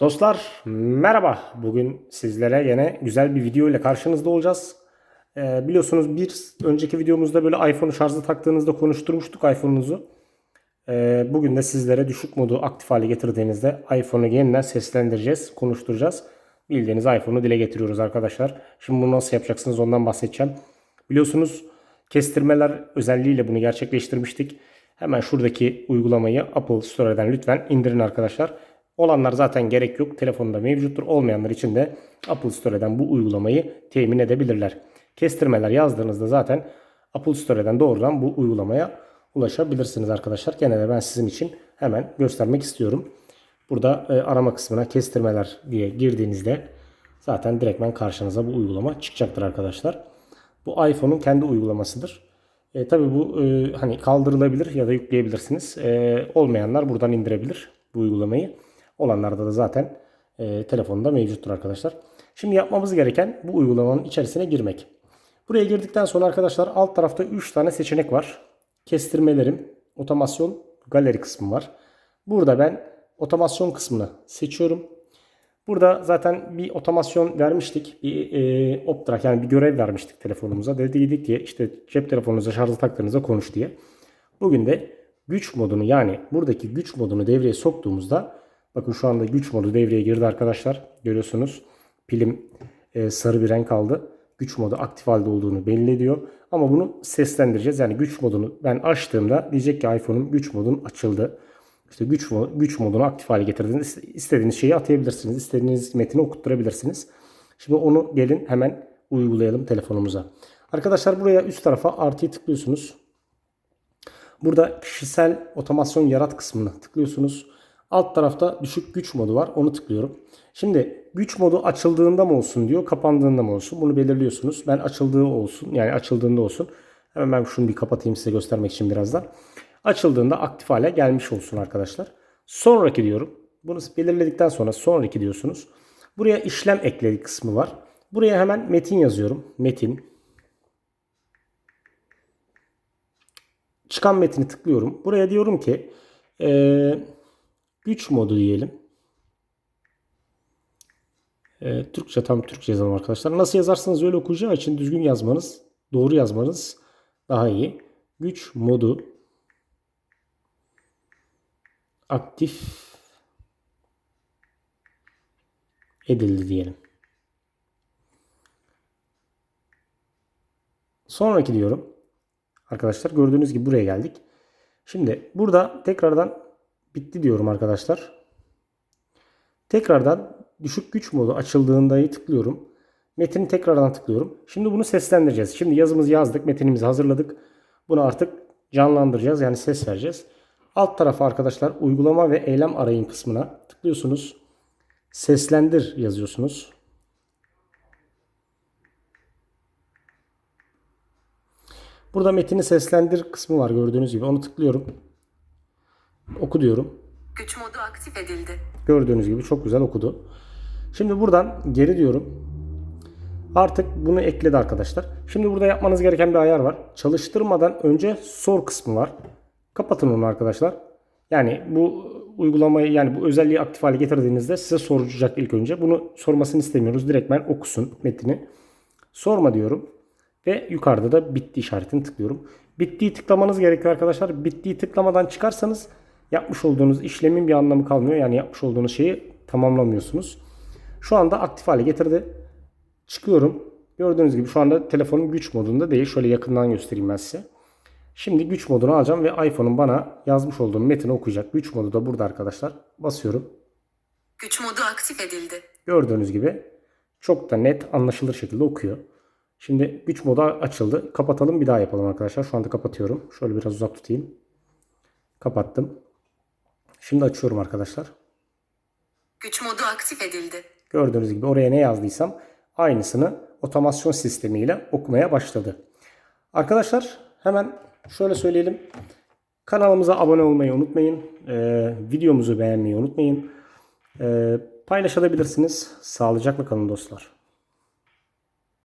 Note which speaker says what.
Speaker 1: Dostlar merhaba. Bugün sizlere yine güzel bir video ile karşınızda olacağız. Ee, biliyorsunuz bir önceki videomuzda böyle iPhone'u şarjda taktığınızda konuşturmuştuk iPhone'unuzu. Ee, bugün de sizlere düşük modu aktif hale getirdiğinizde iPhone'u yeniden seslendireceğiz, konuşturacağız. Bildiğiniz iPhone'u dile getiriyoruz arkadaşlar. Şimdi bunu nasıl yapacaksınız ondan bahsedeceğim. Biliyorsunuz kestirmeler özelliğiyle bunu gerçekleştirmiştik. Hemen şuradaki uygulamayı Apple Store'dan lütfen indirin arkadaşlar. Olanlar zaten gerek yok. Telefonda mevcuttur. Olmayanlar için de Apple Store'dan bu uygulamayı temin edebilirler. Kestirmeler yazdığınızda zaten Apple Store'dan doğrudan bu uygulamaya ulaşabilirsiniz arkadaşlar. Gene de ben sizin için hemen göstermek istiyorum. Burada e, arama kısmına kestirmeler diye girdiğinizde zaten direktmen karşınıza bu uygulama çıkacaktır arkadaşlar. Bu iPhone'un kendi uygulamasıdır. E, tabii bu e, hani kaldırılabilir ya da yükleyebilirsiniz. E, olmayanlar buradan indirebilir bu uygulamayı. Olanlarda da zaten e, telefonda mevcuttur arkadaşlar. Şimdi yapmamız gereken bu uygulamanın içerisine girmek. Buraya girdikten sonra arkadaşlar alt tarafta 3 tane seçenek var. Kestirmelerim, otomasyon, galeri kısmı var. Burada ben otomasyon kısmını seçiyorum. Burada zaten bir otomasyon vermiştik. Bir e, optrak yani bir görev vermiştik telefonumuza. Dedik diye işte cep telefonunuza şarjı taktığınızda konuş diye. Bugün de güç modunu yani buradaki güç modunu devreye soktuğumuzda bakın şu anda güç modu devreye girdi arkadaşlar. Görüyorsunuz pilim e, sarı bir renk aldı. Güç modu aktif halde olduğunu belli ediyor. Ama bunu seslendireceğiz. Yani güç modunu ben açtığımda diyecek ki iPhone'um güç modun açıldı. İşte güç, güç modunu aktif hale getirdiniz. İstediğiniz şeyi atayabilirsiniz. İstediğiniz metni okutturabilirsiniz. Şimdi onu gelin hemen uygulayalım telefonumuza. Arkadaşlar buraya üst tarafa artıyı tıklıyorsunuz. Burada kişisel otomasyon yarat kısmına tıklıyorsunuz. Alt tarafta düşük güç modu var. Onu tıklıyorum. Şimdi güç modu açıldığında mı olsun diyor, kapandığında mı olsun? Bunu belirliyorsunuz. Ben açıldığı olsun, yani açıldığında olsun. Hemen ben şunu bir kapatayım size göstermek için birazdan. Açıldığında aktif hale gelmiş olsun arkadaşlar. Sonraki diyorum. Bunu belirledikten sonra sonraki diyorsunuz. Buraya işlem ekledik kısmı var. Buraya hemen metin yazıyorum. Metin. Çıkan metini tıklıyorum. Buraya diyorum ki ee, güç modu diyelim. E, Türkçe tam Türkçe yazalım arkadaşlar. Nasıl yazarsanız öyle okuyacağı için düzgün yazmanız, doğru yazmanız daha iyi. Güç modu aktif edildi diyelim. Sonraki diyorum. Arkadaşlar gördüğünüz gibi buraya geldik. Şimdi burada tekrardan bitti diyorum arkadaşlar. Tekrardan düşük güç modu açıldığında tıklıyorum. Metini tekrardan tıklıyorum. Şimdi bunu seslendireceğiz. Şimdi yazımızı yazdık. Metinimizi hazırladık. Bunu artık canlandıracağız. Yani ses vereceğiz. Alt tarafa arkadaşlar uygulama ve eylem arayın kısmına tıklıyorsunuz. Seslendir yazıyorsunuz. Burada metini seslendir kısmı var gördüğünüz gibi. Onu tıklıyorum. Oku diyorum.
Speaker 2: Güç modu aktif edildi.
Speaker 1: Gördüğünüz gibi çok güzel okudu. Şimdi buradan geri diyorum. Artık bunu ekledi arkadaşlar. Şimdi burada yapmanız gereken bir ayar var. Çalıştırmadan önce sor kısmı var. Kapatın onu arkadaşlar. Yani bu uygulamayı yani bu özelliği aktif hale getirdiğinizde size soracak ilk önce. Bunu sormasını istemiyoruz. Direktmen okusun metni. Sorma diyorum. Ve yukarıda da bitti işaretini tıklıyorum. Bittiği tıklamanız gerekiyor arkadaşlar. Bittiği tıklamadan çıkarsanız yapmış olduğunuz işlemin bir anlamı kalmıyor. Yani yapmış olduğunuz şeyi tamamlamıyorsunuz. Şu anda aktif hale getirdi. Çıkıyorum. Gördüğünüz gibi şu anda telefonum güç modunda değil. Şöyle yakından göstereyim ben size. Şimdi güç modunu alacağım ve iPhone'un bana yazmış olduğum metni okuyacak. Güç modu da burada arkadaşlar. Basıyorum.
Speaker 2: Güç modu aktif edildi.
Speaker 1: Gördüğünüz gibi çok da net anlaşılır şekilde okuyor. Şimdi güç modu açıldı. Kapatalım bir daha yapalım arkadaşlar. Şu anda kapatıyorum. Şöyle biraz uzak tutayım. Kapattım. Şimdi açıyorum arkadaşlar.
Speaker 2: Güç modu aktif edildi.
Speaker 1: Gördüğünüz gibi oraya ne yazdıysam aynısını otomasyon sistemiyle okumaya başladı. Arkadaşlar hemen şöyle söyleyelim. Kanalımıza abone olmayı unutmayın. Ee, videomuzu beğenmeyi unutmayın. Ee, paylaşabilirsiniz. Sağlıcakla kalın dostlar.